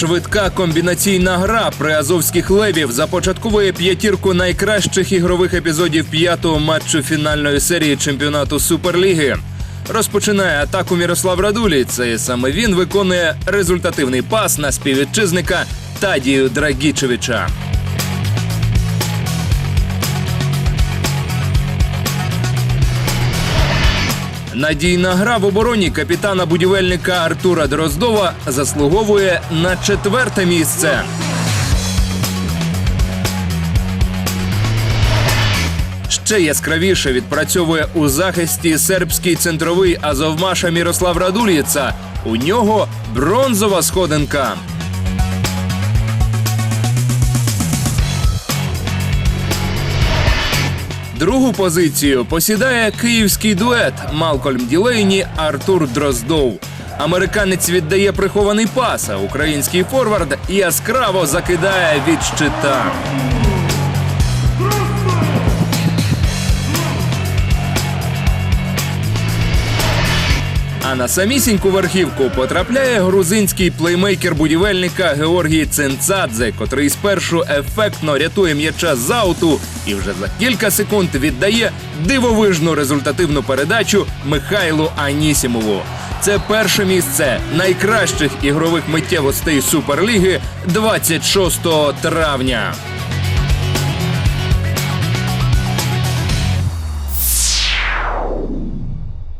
Швидка комбінаційна гра при азовських левів започатковує п'ятірку найкращих ігрових епізодів п'ятого матчу фінальної серії чемпіонату Суперліги. Розпочинає атаку Мірослав Радулі. Це саме він виконує результативний пас на співвітчизника Тадію Драгічевича. Надійна гра в обороні капітана будівельника Артура Дроздова заслуговує на четверте місце. Ще яскравіше відпрацьовує у захисті сербський центровий Азовмаша Мірослав Радуліца. У нього бронзова сходинка. Другу позицію посідає київський дует Малкольм Ділейні Артур Дроздов. Американець віддає прихований пас, а український форвард яскраво закидає від щита. А на самісіньку верхівку потрапляє грузинський плеймейкер будівельника Георгій Ценцадзе, котрий спершу ефектно рятує м'яча з ауту і вже за кілька секунд віддає дивовижну результативну передачу Михайлу Анісімову. Це перше місце найкращих ігрових миттєвостей Суперліги 26 травня.